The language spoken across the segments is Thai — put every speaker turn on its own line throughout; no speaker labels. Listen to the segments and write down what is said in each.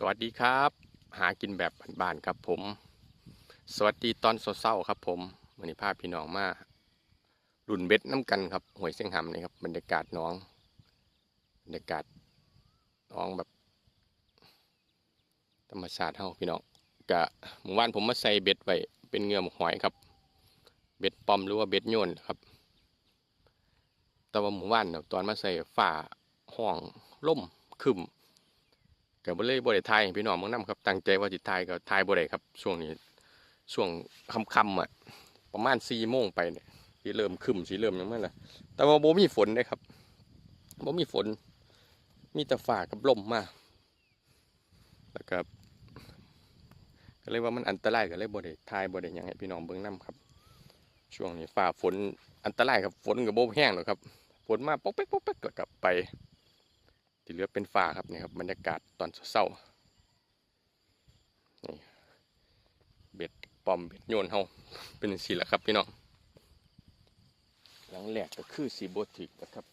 สวัสดีครับ หากินแบบบ้านๆครับผม สวัสดีตอนเศร้าๆครับ ผมวันนี้พาพพี่น้องมารุ่นเบ็ดน้ำกันครับหวยเสียงหำนี่ครับบรรยากาศน้องบรรยากาศน้องแบบ ธรรมชาติเฮาพี่น้องกะหมู่บ้านผมมาใส่เบ็ดไว้เป็นเงือหมกหอยครับ เบ็ดปอมหรือว่าเบ็ดโยนครับ แต่ว่าหมู่บ้านเนี่ยตอนมาใส่ฝ่าห้องล่มคึม ก็บ่เลยบ่ได้ถ่ายพี่น้องเบิ่งนํครับตั้งใจว่าสิถ่ายก็ถ่ายบ่ได้ครับ ช่วงนี้ช่วงค่ำๆอะประมาณ4โมงไปเนี่ยสิเริ่มครึ้มสิเริ่มยังมันล่ะแต่ว่าบ่มีฝนเด้ครับบ่มีฝน มีแต่ฟ้ากับลมมาแล้วก็ก็เลยว่ามันอันตรายก็เลยบ่ได้ถ่ายบ่ได้ยังให้พี่น้องเบิ่งนํครับ ช่วงนี้ฟ้าฝนอันตรายครับฝนก็บ่แห้งหรอกครับฝนมาป๊อกแป๊กป๊อกแป๊กแล้วก็ไป ที่เหลือเป็นฟ้าครับนี่ครับบรรยากาศตอนเช้านี่เบ็ดปอมเบ็ดโยนเฮาเป็นสีแหละครับพี่น้องหลังแหลกก็คือสีโบติกนะครับ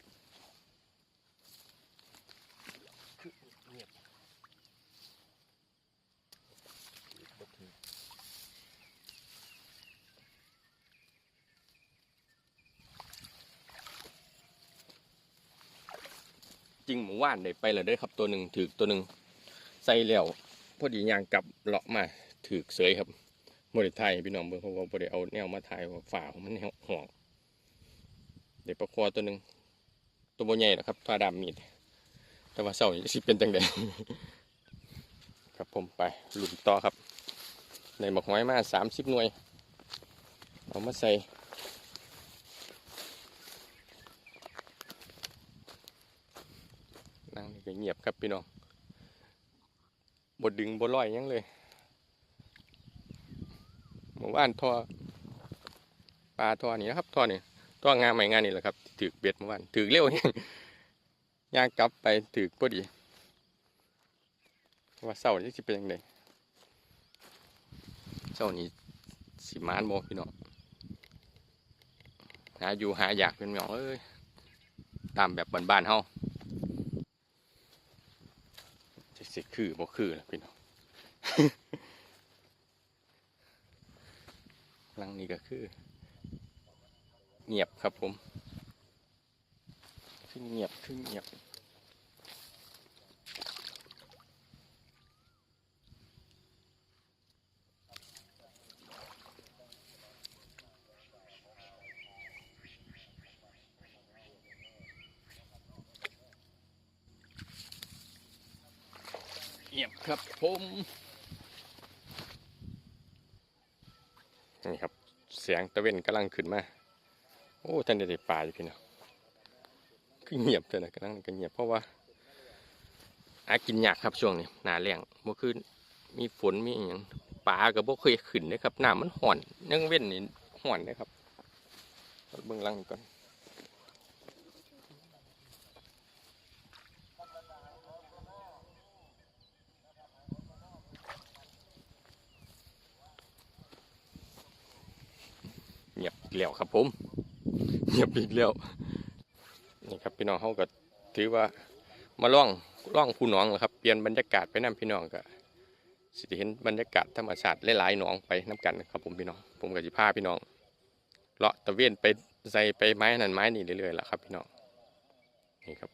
จริงหมูว่านได้ไปแล้วเด้อครับตัวหนึ่งถือตัวหนึ่งใส่แล้วพอดียางกลับเลาะมาถือเสยครับบริไทยพี่น้องเบิ่งเพราะว่าบริเอาแนวมาถ่ายว่าฝ่าของมันห่วงเดี๋ยวประคอตัวหนึ่งตัวโบใหญ่นะครับผ้าดำมีดแต่ว่าเสาสิเป็นจังไดครับผมไปหลุมต่อครับในหมกหอยมาสามสิบหน่วย เอามาใส่ นั่งนี่ ก็เงียบครับพี่น้องบดดึงบดลอยยังเลยหมู่บ้านทอปลาทอนี่นะครับทอนี่ทองานใหม่งานนี่แหละครับถือเบ็ดหมู่บ้านถือเร็วยังย่างกลับไปถือพอดี ว่าเศร้านี่จะเป็นยังไงเศร้านี้สิมานโมพี่น้องหาอยู่หาอยากเป็นหมองเอ้ยตามแบบบ้านๆเฮา จะ สิคือบ่คือล่ะพี่น้องหลังนี้ก็คือ เงียบครับผม ขึ้นเงียบขึ้นเงียบ เงียบครับผมนี่ครับเสียงตะเวนกำลังขึ้นมา โอ้ท่านได้ป่าอยู่พี่น้องคือเงียบเลยนะกำลังก็เงียบเพราะว่าอากินยากครับช่วงนี้หนาแรงเมื่อคืนมีฝนมีอย่างป่าก็บ่เคยขึ้นนะครับน้ำมันห่อนยังเว้นนี่ห่อนนะครับเบื้องล่างก่อนเงียบอีกแล้ว ครับผมเงียบอีกแล้วนี่ครับพี่น้องเขาก็ถือว่ามาล่องล่องผู้หน้องแหละครับเปลี่ยนบรรยากาศไปนํพี่น้องก็สิเห็นบรรยากาศธรรมชาติหลายๆหนองไปน้กันครับผมพี่น้องผมก็สิพาพี่น้องเลาะตะเวนไปใส่ไปไม้นั่นไม้นี่เรื่อยๆแหละครับพี่น้องนี่ครับ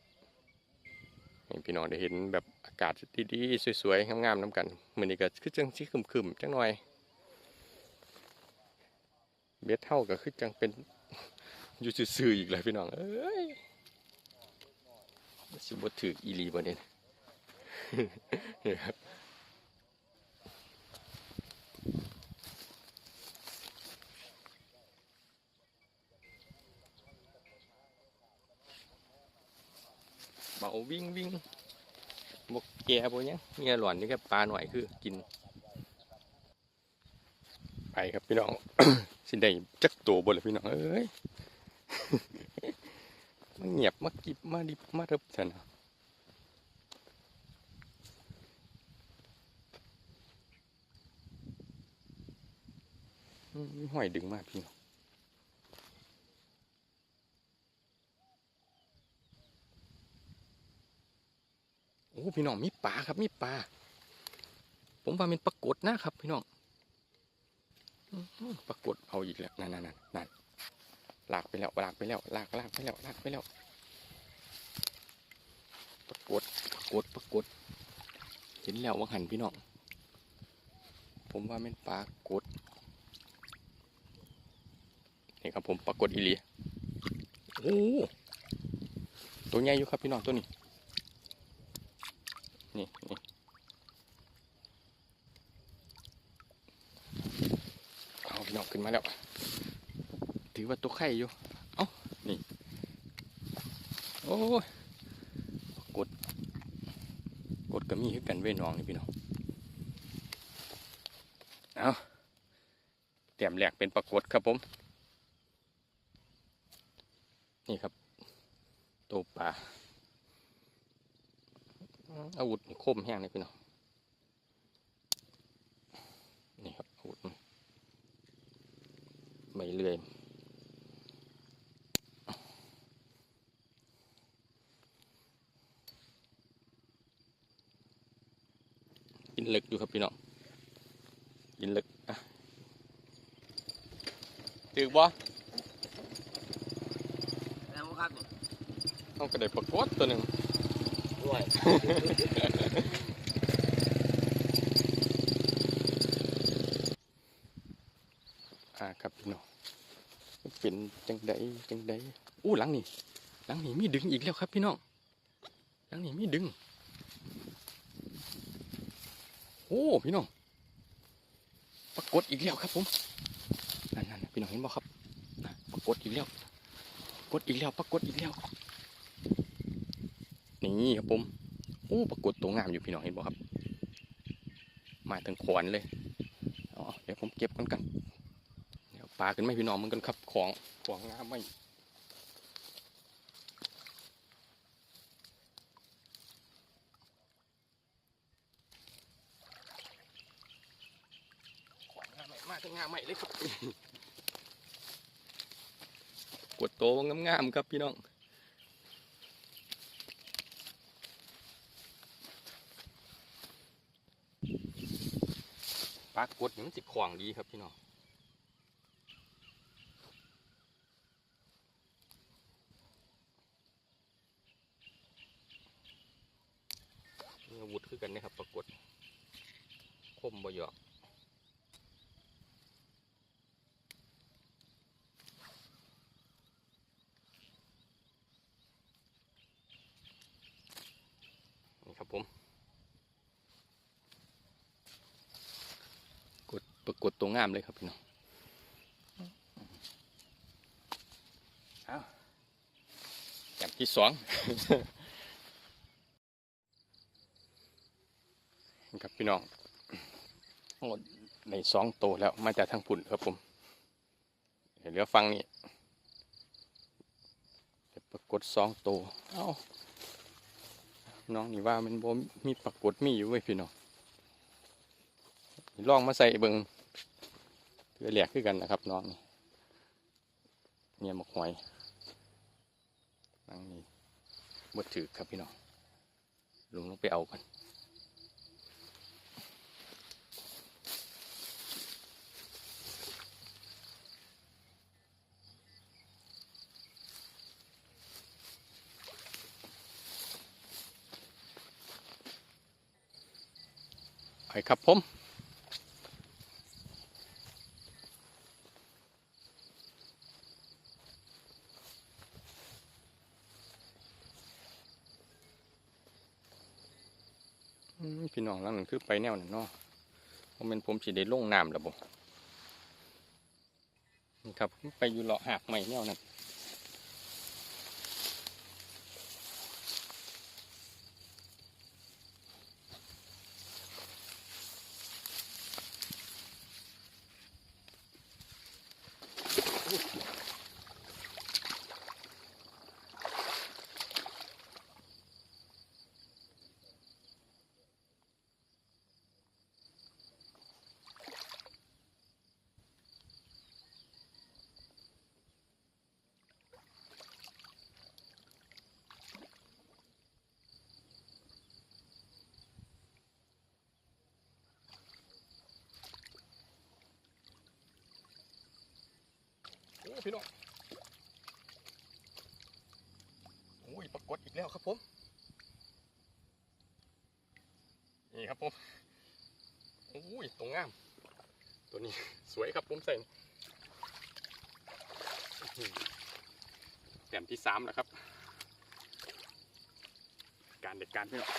ให้พี่น้องได้เห็นแบบอากาศดีๆสวยๆงามๆน้กันมือนี้ก็คือจังสิครึมๆจังหน่อย เบ็ดเท่าก็คือจังเป็นอยู่ซื่ออีกแล้วพี่น้องเอ้ยสิบ่ถืออีลีบ่เนี่ยนี่ครับเบาวิ่งวิ่งบกแก่บ่ยังเมียหลอนนี่แค่ปลาหน่อยคือกิน ไปครับพี่น้อง สิได้จักตัวบนเลยพี่น้องเอ้ยมันเงียบมากิบมาดิบมาเทิบฉันนะห้อยดึงมากพี่น้องโอ้พี่น้องมีปลาครับมีปลาผมว่าเป็นปรากฏนะครับพี่น้อง ปรากฏเอาอีกแล้วนั่นนั่นนั่นลากไปแล้วลากไปแล้วลากลากไปแล้วลากไปแล้ว ปรากฏปรากฏปรากฏ เห็นแล้วว่าหันพี่น้อง ผมว่าเป็นปรากฏนี่ครับผมปรากฏอีหลีโอ้ตัวใหญ่อยู่ครับพี่น้องตัวนี้ นี่นี่ เอาพี่น้อง ขึ้นมาแล้ว ถือว่าตัวไข่อยู่ เอ้า นี่ โอ้ยกด กดก็มีคือกันเว้ยน้องนี่พี่น้อง เอาเตรียมแหลกเป็นปรากฏครับผม นี่ครับ ตัวปลาอาวุธคมแห้งเลยพี่น้อง นี่ครับอาวุธมัน ไม่เลื่อยกินลึกอยู่ครับพี่น้องกินลึกอะถือบ่
แล้วครับ
ต้องกระเด็ปรากฏตัวหนึ่ง
ด้วย
อ่าครับพี่น้องเป็นจังใดจังใดอู้หลังนี่หลังนี่มีดึงอีกแล้วครับพี่น้องหลังนี่มีดึงโอ้พี่น้องปรากฏอีกแล้วครับผมนั่นนั่นพี่น้องเห็นบ่ครับปรากฏอีกแล้วปรากฏอีกแล้วปรากฏอีกแล้วนี่ครับผมโอ้ปรากฏตัวงามอยู่พี่น้องเห็นบ่ครับ มาถึงขวานเลยอ๋อเดี๋ยวผมเก็บกันกัน ปลาขึ้นไหมพี่น้องมันกันครับของของงามไม่ของงามไม่มาถึงามไม่เลยครับ กดโตงามๆครับพี่น้อง ปลากดนี่มันสิขวางดีครับพี่น้อง มีอาวุธคือกันนะครับ ปรากฏคมบ่หยอกนี่ครับผมกด ปรากฏตัวงามเลยครับพี่น้องเอาอย่างที่สองครับพี่น้องหมดในสองโตวแล้วมาจากทางพุ่นครับผมเดี๋ยวเหลือฟังนี่ปรากฏสองโตวเอ้าน้องนี่ว่ามันบ่มีปรากฏมีอยู่เว้ยพี่น้องลองมาใส่เบิง เพื่อแหลกขึ้นกันนะครับน้องนี่เนี่ยหมกหอยนั่งนี่บดถือครับพี่น้องลุงลงไปเอากันไปครับผมอืมพี่น้องหลังนั้น คือไปแนวนั่นเนาะเพราะมันผมสิได้ลงน้ำแล้วบ่นี่ครับ ไปอยู่เลาะหากใหม่แนวนั้น อ้พี่น้องโอ้ยปรากฏอีกแล้วครับผม นี่ครับผมโอ้ยตรงงาม ตัวนี้สวยครับผมใส่แต้มที่สามแล้วครับ การเด็ดการพี่น้อง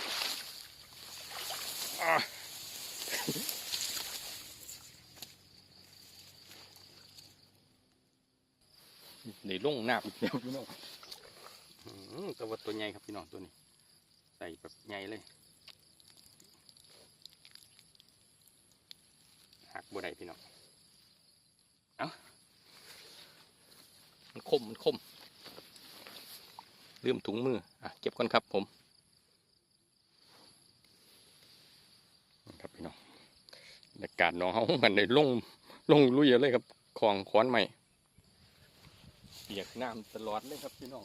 อ่าในร่องน้ำอีกแล้วพี่น้องอื้อหือแต่ว่าตัวใหญ่ครับพี่น้องตัวนี้ ใส่แบบใหญ่เลยหักบัวใดพี่น้องเอามันคมมันคมลืมถุงมืออะเก็บก่อนครับผมนี่ครับพี่น้องบรรยากาศหน้องเขามันได้ลงลงลุยเลยครับของขอนใหม่เปียกน้ำตลอดเลยครับพี่น้อง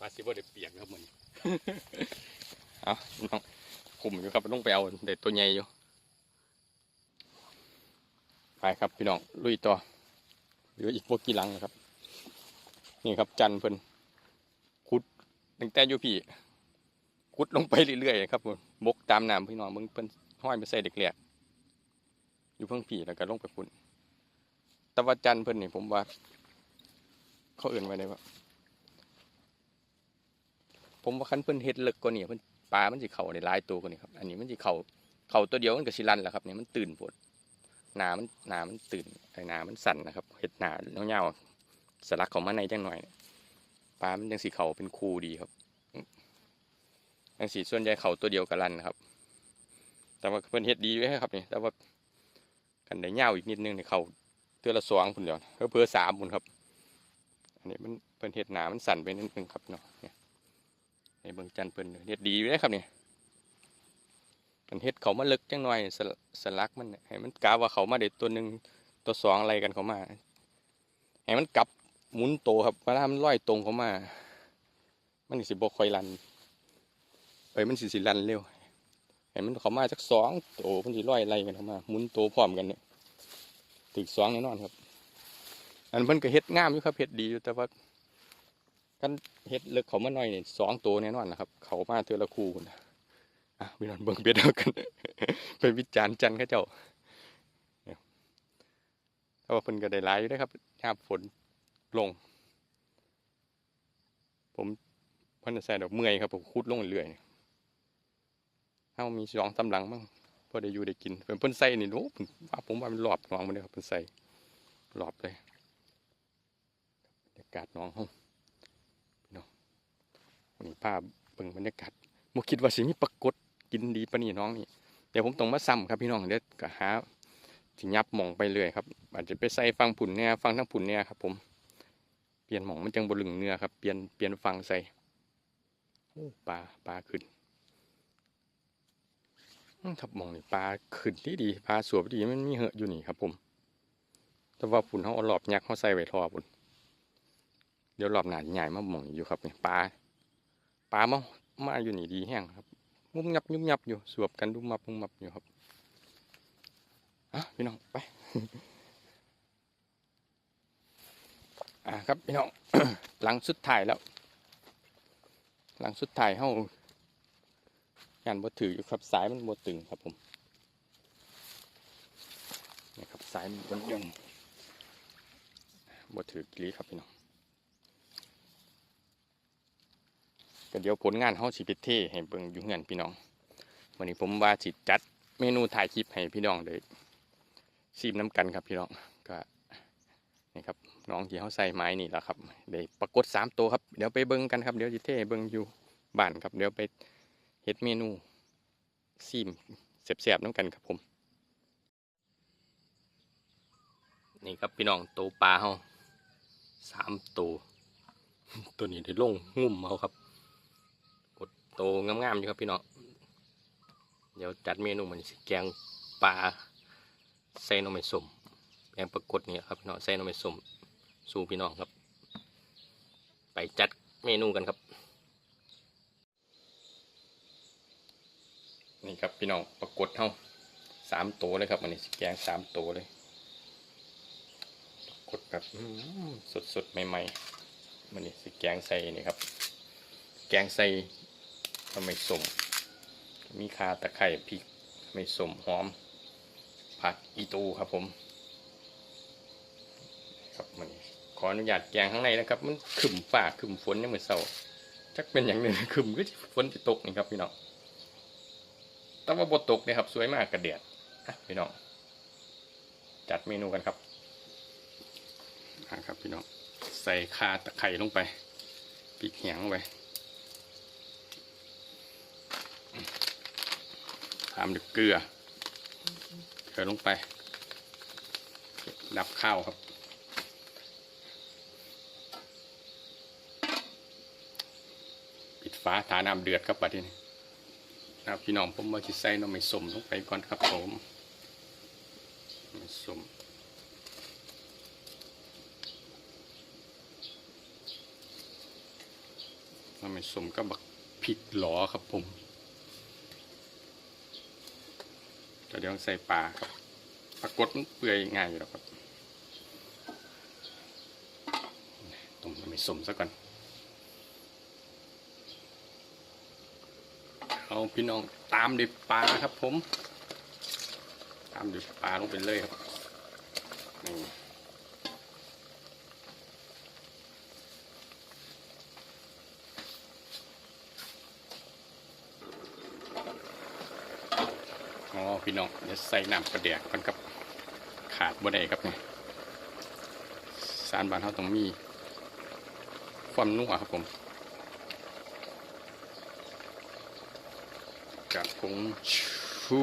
ว่าสิบ่ได้เปียกครับมันเอาพี่น้องคุมอยู่ครับต้องไปเอาเด็ดตัวใหญ่อยู่ ไปครับพี่น้องลุยต่อ เหลืออีกพวกกี่หลังนะครับ นี่ครับจันเพิ่นขุดตั้งแต่อยู่พี่ขุดลงไปเรื่อยๆครับมบกตามน้ำพี่น้องมึงเพิ่นห้อยไปใส่เด็กแหลกอยู่เพิ่งพี่แล้วก็ลงไปขุดต่ว่าจันเพิ่นนี่ผมว่า เขาเอื่นไว้ได้ว่าผมว่าคันเพิ่นเฮ็ดเลิกกว่านี้เพิ่นปลามันสิเข้าได้หลายตัวกว่านี้ครับ อันนี้มันสิเข้าเข้าตัวเดียวมันก็สิลันแหล้วครับเนี่ยมันตื่นปวด หนามันหนามันตื่นไอ้หนามันสั่นนะครับเฮ็ดหนาเงาวๆสลักข้ามาในจังหน่อยปลามันจังสิเขาเป็นคูดีครับจังสิส่วนใหญ่เขาตัวเดียวก็ลันนะครับ แต่ว่าเพิ่นเฮ็ดดีไว้ครับนี่แต่ว่ากันได้ยาวอีกนิดนึงนี่เขาเทื่อละสองพุ่นเดียวเพิ่อสามพุ่นครับ อันนี้มันเพิ่นเฮ็ดหนามันสั่นไปนิดนึงครับเนาะเนี่ยในเบิ่งจันเพิ่นเฮ็ดดีอยู่เลยครับเนี่ย มันเฮ็ดเขามาลึกจังหน่อยสลสลักมันให้มันกาว่าเขามาได้ตัวหนึ่งตัวสองอะไรกันเขามาให้มันกลับหมุนโตครับเวลามันลอยตรงเขามา มันสิบ่ค่อยลันเอ้ยมันสิสิลันเร็วให้มันเขามาสักสองโตมันสิลอยไล่กันเขามาหมุนโตพร้อมกันเนี่ยถึงสองแน่นอนครับ อันเพิ่นก็เฮ็ดงามอยู่ครับเฮ็ดดีอยู่แต่ว่ากันเฮ็ดเลิกเขามาหน่อยเนี่ยสองตัวแน่นอนนะครับ เขามาเทือละคู่นะ พี่นอนเบิ่งเบ็ดเอากันไปวิจารณ์จันทร์เขาเจ้าเนี่ยแต่ว่าเพิ่นก็ได้หลายอยู่นะครับยามฝนลง ผมเพิ่นจะใส่ดอกเมื่อยครับผมคุดลงเรื่อยๆเฮามีสองตำลังมั้งพอได้อยู่ได้กินเพิ่นเพิ่นใส่นี่โอ้ผมว่าผมว่ามันหลอบน้องมันเลยครับเพิ่นใส่หลอบเลยบรรยากาศน้องเฮานี่ภาพเบิ่งบรรยากาศบ่คิดว่าสิมีปรากฏ กินดีปานนี้น้องนี่เดี๋ยวผมต้องมาซ้ำครับพี่น้องเดี๋ยวก็หาสิยับหม่องไปเรื่อยครับ อาจจะไปใส่ฟังผุนเนี่ยฟังทั้งผุนเนี่ยครับ ผมเปลี่ยนหม่องมันจังบ่ลึงเนื้อครับเปลี่ยนเปลี่ยนฟังใส่ปลาปลาขึ้นครับหมองนี่ปลาขึ้นที่ดีปลาสวยดีมันมีเหอะอยู่นี่ครับผม แต่ว่าผุนเขาเอาหลอบยักษ์เขาใส่ไว้ทอพุ่นเดี๋ยวรอบหนาใหญ่มาหมองอยู่ครับนี่ปลาปลามามาอยู่นี่ดีแห้งครับ งุบงับยุบงับอยู่สวบกันดุมมับดุมมับอยู่ครับอะพี่น้องไปอะครับพี่น้องหลังสุดท้ายแล้ว หลังสุดท้ายเฮางานบ่ถืออยู่ครับสายมันบ่ตึงครับผมนี่ครับสายมันบนยนบ่ถือกลีครับพี่น้อง ก็เดี๋ยวผลงานเฮาสิไปเทให้เบิ่งอยู่เฮือนพี่น้องวันนี้ผมว่าสิจัดเมนูถ่ายคลิปให้พี่น้องได้ชิมน้ำกันครับพี่น้องก็นี่ครับน้องที่เฮาใส่ไม้นี่แหละครับได้ปรากฏสามตัวครับเดี๋ยวไปเบิ่งกันครับเดี๋ยวสิเทให้เบิ่งอยู่บ้านครับ เดี๋ยวไปเฮ็ดเมนูซิมแซ่บๆน้ำกันครับผม นี่ครับพี่น้องตัวปลาเฮาสามตัวตัวนี้ได้ลงงุ่มเอาครับ โตงามๆอยู่ครับพี่น้องเดี๋ยวจัดเมนูมันสิแกงปลาใส่นมไม้สมแกงปรากฏนี่ครับพี่น้องใส่น้ำมันสมสู่พี่น้องครับ ไปจัดเมนูกันครับ นี่ครับพี่น้องปรากฏเท่าสามตัวเลยครับมันนี้สิแกงสามตัวเลยปรากฏแบบสดสดๆใหม่ๆมันนี่สิแกงใส่นี่ครับ แกงใส่ ทำไม่สม มีคาตะไคร่พริกไม่สมหอม ผักอีตูครับผม ครับมันขออนุญาตแกงข้างในนะครับ มันขึ้มฝ่าขึ้มฝนเนี่ยเหมือนเสาจักเป็นอย่างหนึ่งขึ้มก็สิฝนจะตกนี่ครับพี่น้องแต่ว่าบทตกเนี่ยครับ สวยมากกระเดียดพี่น้องจัดเมนูกันครับอะครับพี่น้องใส่คาตะไคร่ลงไปพริกแห้งลงไป ตามด้วยเกลือเกลือลงไป ดับข้าวครับปิดฟ้าทาน้ำเดือดครับปัดนี้นะครับพี่น้องผมมาจิใส่น้ำไม่สมลงไปก่อนครับผมไม่สมน้ำไม่สมก็บักผิดหลอครับผม เดี๋ยวใส่ปลาครับปรากฏมันเปื่อยง่ายอยู่แล้วครับต้มน้ำไม่สมซะก่อนเอาพี่น้องตามดิบปลาครับผม ตามดิบปลาลงไปเลยครับนี่ พี่น้องเดี๋ยวใส่น้ำกระเดียกก่อนครับขาดบ่ได้ครับเนี่ยสารบานเขาต้องมี ความนุ่มครับผมกับผงชู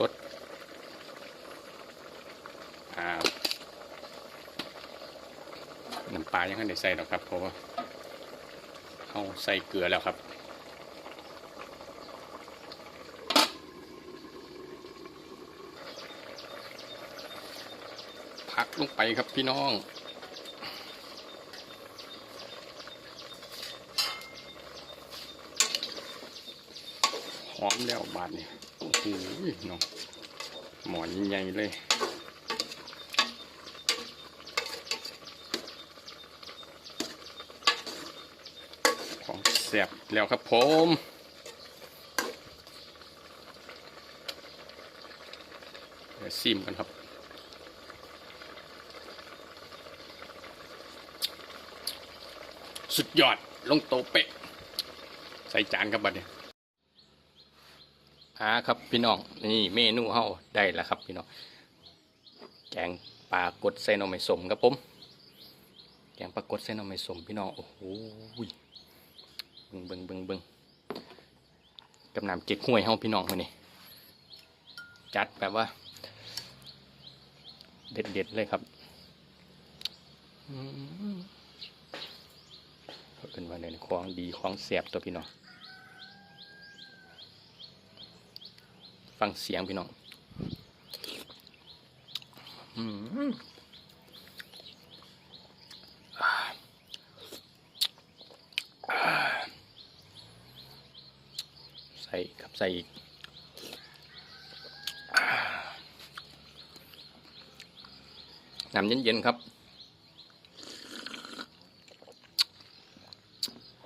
รสอ่าน้ำปลายังไม่ได้ใส่หรอกครับเพราะว่าเขาใส่เกลือแล้วครับ พักลงไปครับพี่น้อง หอมแล้วบาดนี่โอ้โหน้องหมอนใหญ่เลยของแซ่บแล้วครับผมซิมกันครับ สุดยอด ลงโตเป๊ะ ใส่จานครับบัดเนี่ยอ่าครับพี่น้อง นี่เมนูเฮาได้แล้วครับพี่น้อง แกงปลากดใส่หน่อไม้สมครับผม แกงปลากดใส่หน่อไม้สมพี่น้อง โอ้โหเบิ่งเบิ่งเบิ่งเบิ่งกับน้ำเก๊กฮวยเฮาพี่น้องคนนี้จัดแบบว่าเด็ดเด็ดๆเลยครับ อืม เป็นว่าเนี่ยของดีของแสบตัวพี่น้อง ฟังเสียงพี่น้องใส่ครับใส่อีกน้ำเย็นๆครับ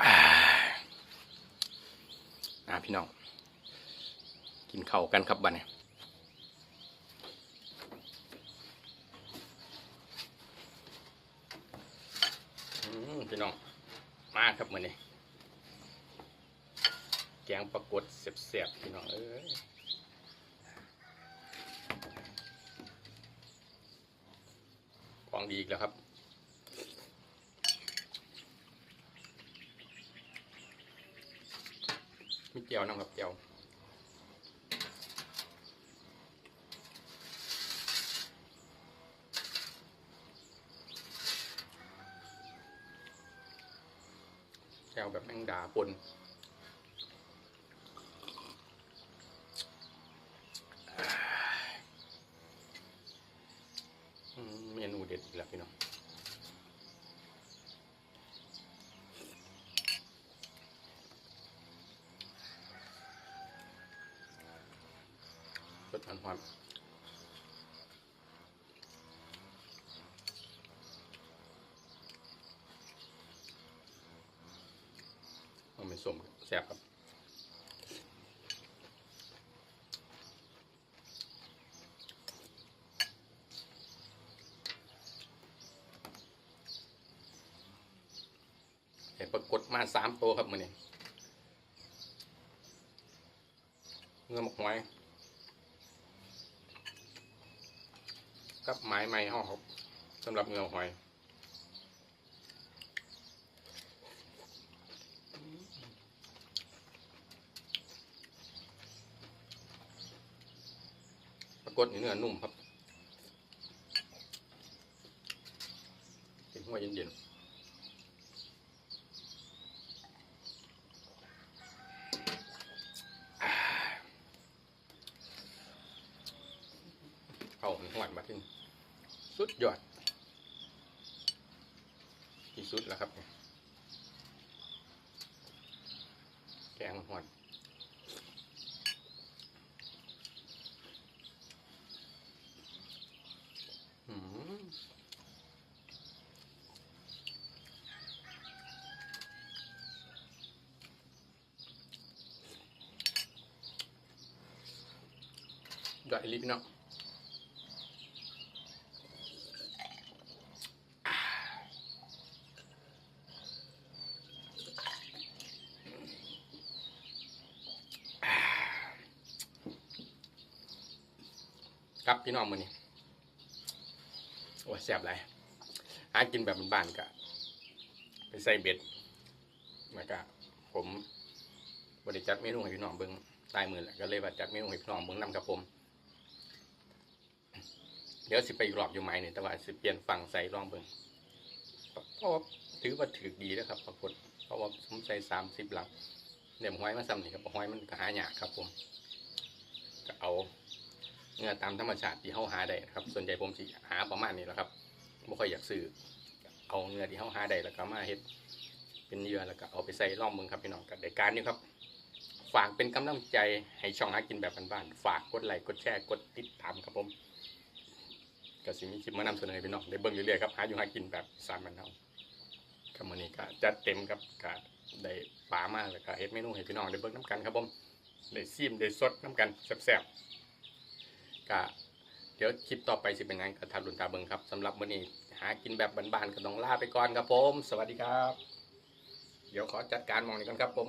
อ่าอ่าพี่น้อง กันครับบัดนี้พี่น้องมาครับมือนี้แกงปลากดเสียบๆพี่น้องเอ้ยของดีอีกแล้วครับมีเจียวน้ำกับเจียว แก้วแบบแมง ด่าปนอืม ดๆร้อนๆมันเป็น สมแซ่บครับเห็นปรากฏมาสามตัวครับมือนี้เงือหมกหอยกับไม้ไม้ห่อครับสำหรับเงือหอย ปรากฏนี่เนื้อนุ่มครับเป็นหัวเย็นๆเข้าหวานมาที่สุดยอด ที่สุดแล้วครับ แกงหวานอืมยอดอีห ลิพี่น้องครับพี่น้องมือนี้โอ้แซ่บไรหากินแบบบ้านๆกะไปใส่เบ็ดแล้วก็ผมบริจัดเมนูให้พี่น้องเบิ้งใต้มือแหละก็เลยว่าจัดเมนูให้พี่น้องเบิ้งนำกับผม เดี๋ยวสิไปอีกรอบอยู่ไหมเนี่ยแต่ว่าสิเปลี่ยนฝั่งใส่ลองเบิ้งเพราะว่าถือว่าถือดีแล้วครับปรากฏเพราะว่าผมใส่สามสิบหลังเดี๋ยวห้อยมาซ้ำนี่ครับห้อยมันก็หายากครับผมก็เอาเนื้อตามธรรมชาติที่เขาหาได้ครับ ส่วนใหญ่ผมสิหาประมาณนี้แหละครับไม่ค่อยอยากซื้อเอาเนื้อที่เขาหาได้แล้วก็มาเฮ็ดเป็นเยื่อแล้วก็เอาไปใส่ร่องมึงครับพี่น้องกับรายการนี้ครับ ฝากเป็นกำลังใจให้ช่องหากินแบบบ้านๆฝากกดไลค์กดแชร์กดติดตามครับผม ก็สิมีคลิปมานำเสนอให้พี่น้องได้เบิ่งเรื่อยๆครับหาอยู่หากินแบบสามบันเทาครับมื้อนี้ก็จัดเต็มครับก็ได้ปลามาแล้วก็เฮ็ดเมนูให้พี่น้องได้เบิ่งน้ำกันครับผมได้ซิมได้สดน้ำกันแซ่บๆก็เดี๋ยวคลิปต่อไปสิเป็นยังกระทัดลุนตาเบิงครับสำหรับวันนี้หากินแบบบ้านๆก็ต้องลาไปก่อนครับผม สวัสดีครับ เดี๋ยวขอจัดการมองนี้กันครับผม